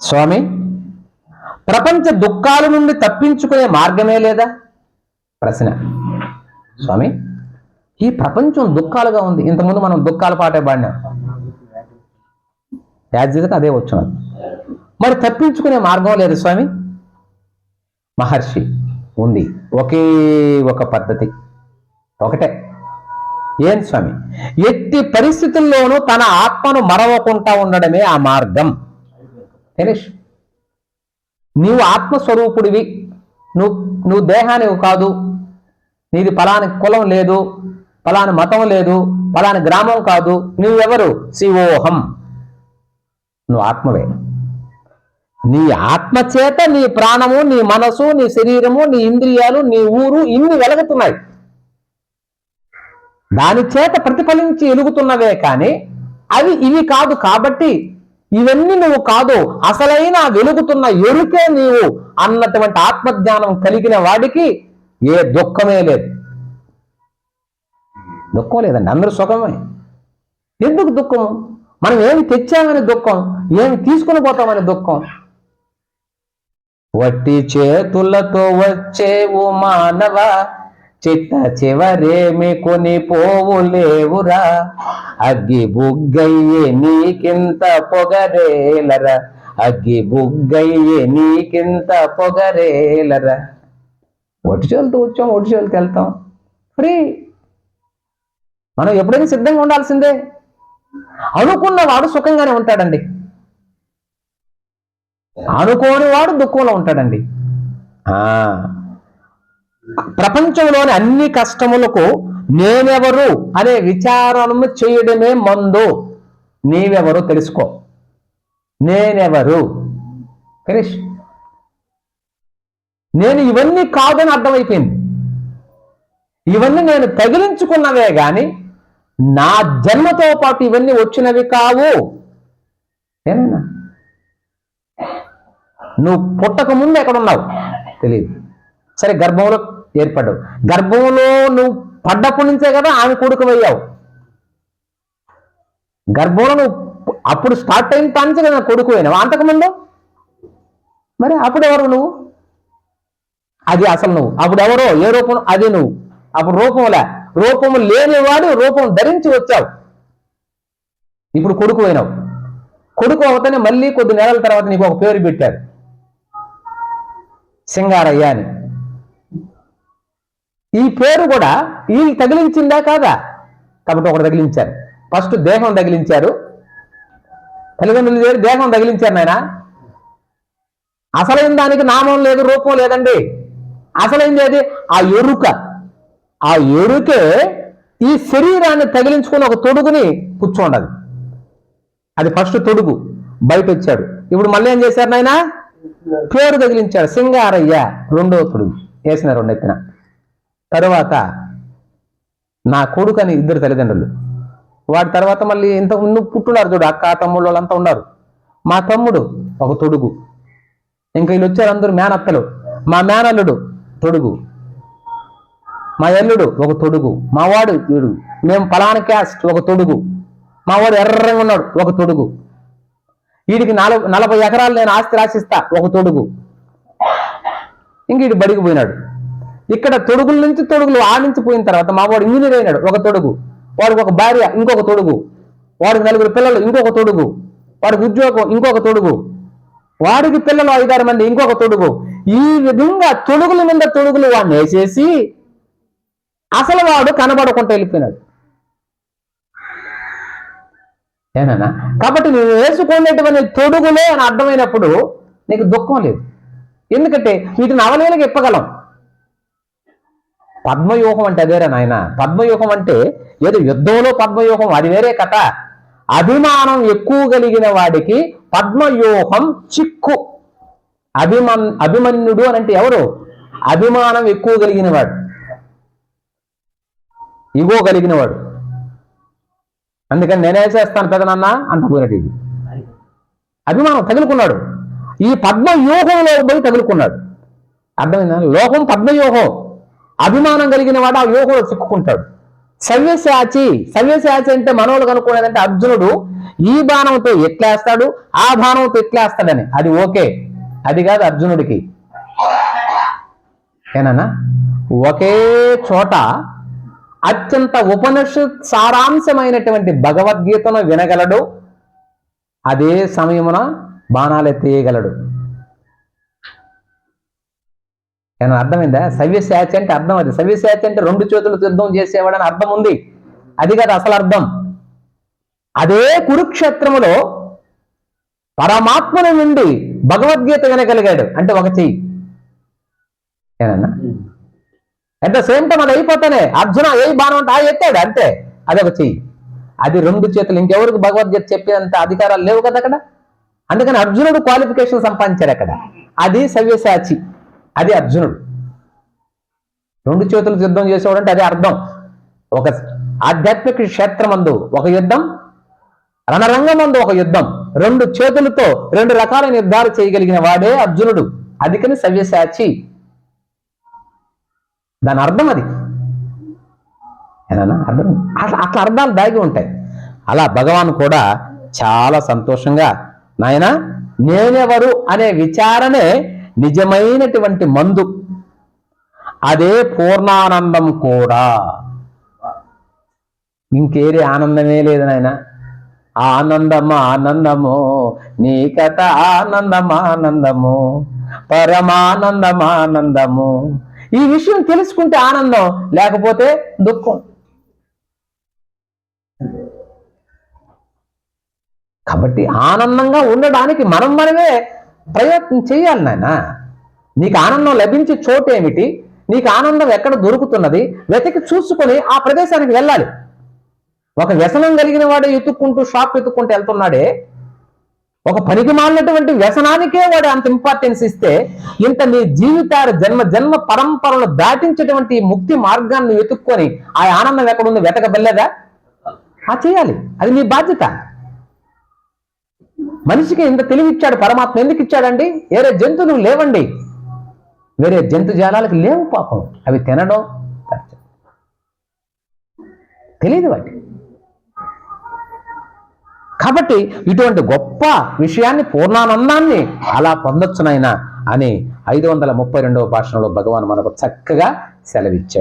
స్వామి ప్రపంచ దుఃఖాల నుండి తప్పించుకునే మార్గమే లేదా? ప్రశ్న. స్వామి ఈ ప్రపంచం దుఃఖాలుగా ఉంది. ఇంతకుముందు మనం దుఃఖాల పాటే పాడినాం. యాజ్యతకు అదే వచ్చినది మరి తప్పించుకునే మార్గం లేదు స్వామి. మహర్షి ఉంది. ఒకే ఒక పద్ధతి. ఒకటే. ఏం స్వామి? ఎట్టి పరిస్థితుల్లోనూ తన ఆత్మను మరవకుండా ఉండడమే ఆ మార్గం. ఫినిష్ నీవు ఆత్మస్వరూపుడివి. నువ్వు నువ్వు దేహానివి కాదు. నీది ఫలాని కులం లేదు ఫలాని మతం లేదు ఫలాని గ్రామం కాదు. నువ్వెవరు శివోహం. నువ్వు ఆత్మవే. నీ ఆత్మ చేత నీ ప్రాణము నీ మనసు నీ శరీరము నీ ఇంద్రియాలు నీ ఊరు ఇన్ని వెలుగుతున్నాయి. దాని చేత ప్రతిఫలించి ఎలుగుతున్నవే కానీ అవి ఇవి కాదు కాబట్టి ఇవన్నీ నువ్వు కాదు అసలైన వెలుగుతున్న ఎరుకే నీవు అన్నటువంటి ఆత్మజ్ఞానం కలిగిన వాడికి ఏ దుఃఖమే లేదు. దుఃఖం లేదండి అందరూ సుఖమే. ఎందుకు దుఃఖం? మనం ఏమి తెచ్చామని దుఃఖం ఏమి తీసుకుని పోతామని దుఃఖం? వట్టి చేతులతో వచ్చేవు మానవ చిట్ట చివరేమి కొని పోవు లేవురా అగ్గి బుగ్గయ్యే నీకింత పొగరేలరా? అగ్గి బుగ్గయ్యే నీకింత పొగరేలరా? ఒట్టి చేతులతో వచ్చాం ఒట్టి వెళ్తాం. ఫ్రీ. మనం ఎప్పుడైనా సిద్ధంగా ఉండాల్సిందే. అనుకున్నవాడు సుఖంగానే ఉంటాడండి. అనుకోని వాడు దుఃఖంలో ఉంటాడండి. ఆ. ప్రపంచంలోని అన్ని కష్టములకు నేనెవరు అనే విచారణము చేయడమే మందు. నీవెవరు తెలుసుకో. నేనెవరు? గణేష్ నేను ఇవన్నీ కాదని అర్థమైపోయింది. ఇవన్నీ నేను తగిలించుకున్నవే గాని నా జన్మతో పాటు ఇవన్నీ వచ్చినవి కావు. ఏమైనా? నువ్వు పుట్టక ముందు ఎక్కడున్నావు? తెలియదు సరే గర్భంలో ఏర్పడ్డావు గర్భంలో నువ్వు పడ్డప్పటి నుంచే కదా ఆమె కొడుకు అయ్యావు గర్భంలో నువ్వు అప్పుడు స్టార్ట్ అయిన తానించే కదా కొడుకు అయినావు. అంతకుముందు? మరి అప్పుడు ఎవరు నువ్వు? అది అసలు నువ్వు. అప్పుడు ఎవరో? ఏ రూపం? అది నువ్వు. అప్పుడు రూపంలే రూపము లేనివాడు రూపం ధరించి వచ్చావు. ఇప్పుడు కొడుకు అయినావు. కొడుకు అవతనే మళ్ళీ కొద్ది నెలల తర్వాత నీకు ఒక పేరు పెట్టారు. సింగారయ్య అని. ఈ పేరు కూడా వీళ్ళు తగిలించిందా కాదా? కాబట్టి ఒకటి తగిలించారు. ఫస్ట్ దేహం తగిలించారు. తల్లిదండ్రులు దేహం తగిలించారు నాయన. అసలైన దానికి నామం లేదు రూపం లేదండి. అసలైంది అది ఆ ఎరుక. ఆ ఎరుకే ఈ శరీరాన్ని తగిలించుకుని ఒక తొడుగుని కూర్చోండదు అది ఫస్ట్ తొడుగు. బయట వచ్చాడు ఇప్పుడు మళ్ళీ ఏం చేశారు నాయన? పేరు తగిలించాడు. సింగారయ్య రెండో తొడుగు. వేసిన రెండు ఎత్తిన తర్వాత నా కొడుకు అని ఇద్దరు తల్లిదండ్రులు. వాడి తర్వాత మళ్ళీ ఇంత ముందు పుట్టున్నారు చూడు అక్క తమ్ముళ్ళు వాళ్ళంతా ఉన్నారు. మా తమ్ముడు ఒక తొడుగు. ఇంకా వీళ్ళు వచ్చారు అందరూ మేనత్తలు. మా మేనల్లుడు తొడుగు. మా ఎల్లుడు ఒక తొడుగు. మా వాడు వీడు మేము పలానా క్యాస్ట్ ఒక తొడుగు. మా వాడు ఎర్రంగా ఉన్నాడు ఒక తొడుగు. వీడికి నలభై నలభై ఎకరాలు నేను ఆస్తి రాసిస్తా ఒక తొడుగు. ఇంక వీడు బడికి పోయినాడు. ఇక్కడ తొడుగుల నుంచి తొడుగులు ఆడించి పోయిన తర్వాత మా వాడు ఇంజనీర్ అయినాడు ఒక తొడుగు. వాడికి ఒక భార్య ఇంకొక తొడుగు. వాడికి నలుగురు పిల్లలు ఇంకొక తొడుగు. వాడికి ఉద్యోగం ఇంకొక తొడుగు. వాడికి పిల్లలు ఐదారు మంది ఇంకొక తొడుగు. ఈ విధంగా తొడుగుల మీద తొడుగులు వాడిని వేసేసి అసలు వాడు కనబడకుండా వెళ్ళిపోయినాడు. ఏనా కాబట్టి నువ్వు వేసుకునేటువంటి తొడుగులే అని అర్థమైనప్పుడు నీకు దుఃఖం లేదు. ఎందుకంటే వీటిని అవలేలుగా ఇప్పగలం పద్మవ్యూహం అంటే అదేరా నాయన. పద్మవ్యూహం అంటే ఏదో? యుద్ధంలో పద్మవ్యూహం అది వేరే కథ. అభిమానం ఎక్కువ కలిగిన వాడికి పద్మవ్యూహం చిక్కు. అభిమన్ అభిమన్యుడు అని అంటే ఎవరు? అభిమానం ఎక్కువ కలిగిన వాడు. ఇగో కలిగిన వాడు. అందుకని నేనే చేస్తాను పెదనన్న అంట అభిమానం తగులుకున్నాడు. ఈ పద్మవ్యూహంలో పోయి తగులుకున్నాడు. అర్థమైందా? లోకం పద్మవ్యూహం. అభిమానం కలిగిన వాడు ఆ వ్యూహంలో చిక్కుకుంటాడు. సవ్యసాచి సవ్యసాచి అంటే మనోళ్ళు కనుక్కునేదంటే అర్జునుడు ఈ బాణంతో ఎట్లేస్తాడు ఆ బాణంతో ఎట్లేస్తాడని అది ఓకే. అది కాదు అర్జునుడికి. ఏనా ఒకే చోట అత్యంత ఉపనిషత్ సారాంశమైనటువంటి భగవద్గీతను వినగలడు. అదే సమయమున బాణాలు ఎత్తేయగలడు ఏమన్నా అర్థమైందా? సవ్యశాచి అంటే అర్థం అది. సవ్యశాచి అంటే రెండు చేతులు యుద్ధం చేసేవాడని అర్థం ఉంది. అది కాదు అసలు అర్థం. అదే కురుక్షేత్రములో పరమాత్మను నుండి భగవద్గీత వినగలిగాడు. అంటే ఒక చెయ్యి. ఏనన్నా అట్ ద సేమ్ టైం అది అయిపోతానే అర్జున ఏ బాణం అంటే ఆ ఎత్తాడు అంతే. అదొక చెయ్యి. అది రెండు చేతులు. ఇంకెవరికి భగవద్గీత చెప్పేంత అధికారాలు లేవు కదా అక్కడ. అందుకని అర్జునుడు క్వాలిఫికేషన్ సంపాదించాడు అక్కడ. అది సవ్యసాచి. అది అర్జునుడు. రెండు చేతులు యుద్ధం చేసేవాడు అంటే అదే అర్థం. ఒక ఆధ్యాత్మిక క్షేత్రమందు ఒక యుద్ధం రణరంగమందు ఒక యుద్ధం. రెండు చేతులతో రెండు రకాలైన యుద్ధాలు చేయగలిగిన వాడే అర్జునుడు. అందుకని సవ్యసాచి. దాని అర్థం అది. అర్థం. అట్లా అట్లా అర్థాలు దాగి ఉంటాయి. అలా భగవాన్ కూడా చాలా సంతోషంగా నాయన నేనెవరు అనే విచారణే నిజమైనటువంటి మందు. అదే పూర్ణానందం కూడా. ఇంకేరే ఆనందమే లేదు నాయన. ఆనందం ఆనందము నీ కథ ఆనందమానందము ఆనందము ఆనందము. ఈ విషయం తెలుసుకుంటే ఆనందం లేకపోతే దుఃఖం. కాబట్టి ఆనందంగా ఉండడానికి మనం మనమే ప్రయత్నం చేయాలి నాయన. నీకు ఆనందం లభించే చోటు ఏమిటి? నీకు ఆనందం ఎక్కడ దొరుకుతున్నది? వెతికి చూసుకొని ఆ ప్రదేశానికి వెళ్ళాలి. ఒక వ్యసనం కలిగిన వాడు ఎత్తుక్కుంటూ షాప్ ఎత్తుక్కుంటూ వెళ్తున్నాడే. ఒక పనికి మాలినటువంటి వ్యసనానికే వాడు అంత ఇంపార్టెన్స్ ఇస్తే ఇంత నీ జీవితాలు జన్మ జన్మ పరంపరలు దాటించేటువంటి ముక్తి మార్గాన్ని వెతుక్కొని ఆ ఆనందం ఎక్కడుంది? వెతకబెల్లదా ఆ చేయాలి. అది నీ బాధ్యత. మనిషికి ఇంత తెలివి ఇచ్చాడు పరమాత్మ ఎందుకు ఇచ్చాడండి? వేరే జంతువులు లేవండి. వేరే జంతు జాలాలకు లేవు పాపం. అవి తినడం తెలియదు వాటి కాబట్టి ఇటువంటి గొప్ప విషయాన్ని పూర్ణానందాన్ని అలా పొందొచ్చునైనా అని ఐదు వందల ముప్పై రెండవ భాషణలో భగవాన్ మనకు చక్కగా సెలవిచ్చాడు.